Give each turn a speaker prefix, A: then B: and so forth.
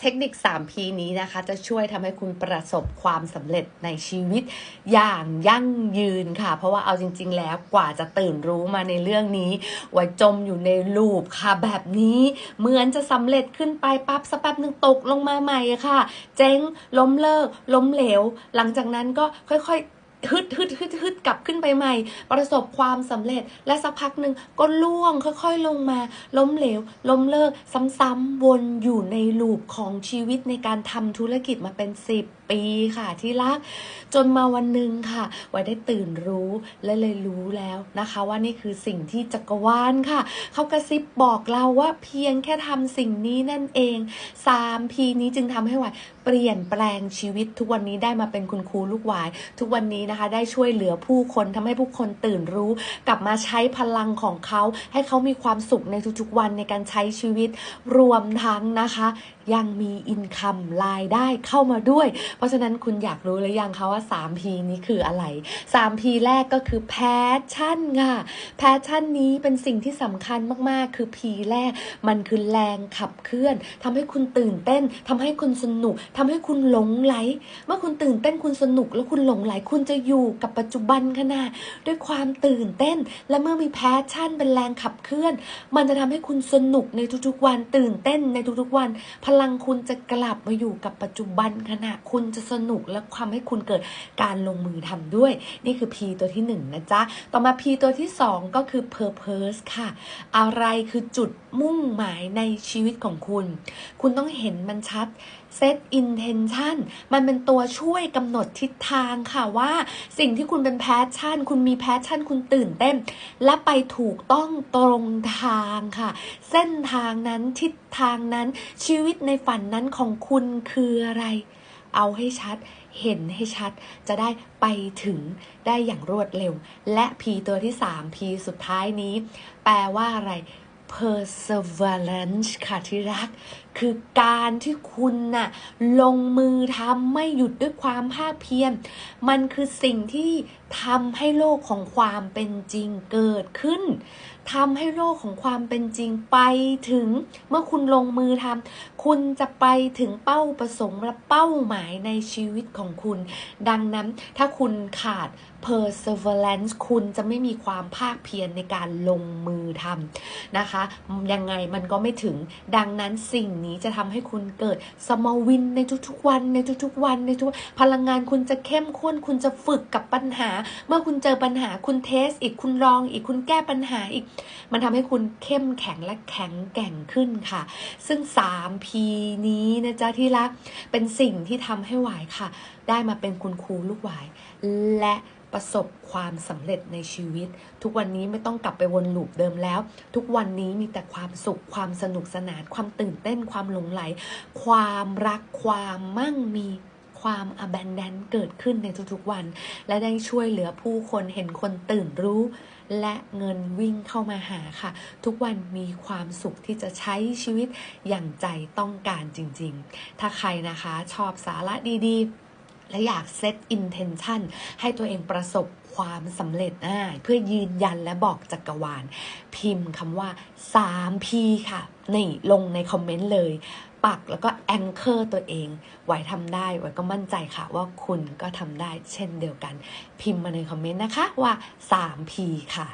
A: เทคนิค 3P นี้นะคะ จะช่วยทำให้คุณประสบความสำเร็จในชีวิตอย่างยั่งยืนค่ะ เพราะว่าเอาจริง ๆ แล้วกว่าจะตื่นรู้มาในเรื่องนี้ไว้จมอยู่ในลูปค่ะ แบบนี้เหมือนจะสำเร็จขึ้นไปปั๊บสักแป๊บหนึ่งตกลงมาใหม่ค่ะ เจ๊งล้มเลิกล้มเหลว หลังจากนั้นก็ค่อยๆ ฮึดฮึดฮึดฮึดกลับขึ้นไปใหม่ ประสบความสำเร็จและสักพักหนึ่งก็ล่วงค่อยๆลงมา ล้มเหลว ล้มเลิก ซ้ำๆวนอยู่ในลูปของชีวิตในการทำธุรกิจมาเป็น10ปีค่ะที่รัก จนมาวันหนึ่งค่ะไว้ได้ตื่นรู้และเลยรู้แล้วนะคะ ว่านี่คือสิ่งที่จักรวาลค่ะเขากระซิบบอกเราว่าเพียงแค่ทำสิ่งนี้นั่นเอง 3P นี้จึงทำให้ไหว เปลี่ยนแปลงชีวิตทุกวันนี้ได้มาเป็นคุณครูลูกหวาย ทุกวันนี้นะคะ ได้ช่วยเหลือผู้คนทำให้ผู้คนตื่นรู้ กลับมาใช้พลังของเขา ให้เขามีความสุขในทุกๆวันในการใช้ชีวิตรวมทั้งนะคะ ยังมีอินคัมรายได้เข้ามาด้วย เพราะฉะนั้นคุณอยากรู้หรือยังคะว่า 3P นี้คืออะไร 3P แรกก็คือ passion ค่ะ passion นี้เป็นสิ่งที่สำคัญมากๆ คือ P แรก มันคือแรงขับเคลื่อนทำให้คุณตื่นเต้นทำให้คุณสนุกทำให้คุณหลงไหล เมื่อคุณตื่นเต้นคุณสนุกแล้วคุณหลงไหล คุณจะอยู่กับปัจจุบันขณะด้วยความตื่นเต้น และเมื่อมี passion เป็นแรงขับเคลื่อน มันจะทำให้คุณสนุกในทุกๆวัน ตื่นเต้นในทุกๆวันพลังคุณจะกลับมาอยู่กับปัจจุบันขณะคุณจะสนุกและความให้คุณเกิดการลงมือทำด้วย นี่คือ P ตัวที่หนึ่งนะจ๊ะ ต่อมา P ตัวที่สองก็คือ purpose ค่ะ อะไรคือจุดมุ่งหมายในชีวิตของคุณ คุณต้องเห็นมันชัด set intention มันเป็นตัวช่วยกำหนดทิศทางค่ะว่าสิ่งที่คุณเป็น passion คุณมี passion คุณตื่นเต้น และไปถูกต้องตรงทางค่ะ เส้นทางนั้นทิศทางนั้นชีวิตในฝันนั้นของคุณคืออะไร เอาให้ชัด เห็นให้ชัด จะได้ไปถึงได้อย่างรวดเร็ว และ P ตัวที่ 3 P สุดท้ายนี้ แปลว่าอะไร perseverance ค่ะที่รัก คือการที่คุณน่ะลงมือทำไม่หยุดด้วยความภาคเพียร มันคือสิ่งที่ทำให้โลกของความเป็นจริงเกิดขึ้น ทำให้โลกของความเป็นจริงไปถึงเมื่อคุณลงมือทำคุณจะไปถึงเป้าประสงค์และเป้าหมายในชีวิตของคุณ ดังนั้นถ้าคุณขาด perseverance คุณจะไม่มีความภาคเพียรในการลงมือทำนะคะ ยังไงมันก็ไม่ถึง ดังนั้นสิ่งนี้จะทำให้คุณเกิดสมวินในทุกๆวันในทุกๆวันในทุกพลังงานคุณจะเข้มข้น คุณจะฝึกกับปัญหา เมื่อคุณเจอปัญหาคุณเทสอีกคุณลองอีกคุณแก้ปัญหาอีกมันทำให้คุณเข้มแข็งและแข็งแกร่งขึ้นค่ะ ซึ่ง 3P นี้นะจ๊ะที่รักเป็นสิ่งที่ทำให้หวายค่ะ ได้มาเป็นคุณครูลูกหวาย และประสบความสำเร็จในชีวิต ทุกวันนี้ไม่ต้องกลับไปวนลูปเดิมแล้ว ทุกวันนี้มีแต่ความสุขความสนุกสนาน ความตื่นเต้นความหลงไหล ความรักความมั่งมีความ abundant เกิดขึ้นในทุกๆวัน และได้ช่วยเหลือผู้คนเห็นคนตื่นรู้ และเงินวิ่งเข้ามาหาค่ะ ทุกวันมีความสุขที่จะใช้ชีวิตอย่างใจต้องการจริง ๆ ถ้าใครนะคะชอบสาระดีๆ และอยากเซต intention ให้ตัวเองประสบความสำเร็จอ่าเพื่อยืนยันและบอกจักรวาล พิมพ์คำว่า 3P ค่ะ นี่ลงในคอมเมนต์เลย ปักแล้วก็แองเกอร์ตัวเองไหวทำได้ไหวก็มั่นใจค่ะว่าคุณก็ทำได้เช่นเดียวกัน พิมพ์มาในคอมเมนต์นะคะว่า 3P ค่ะ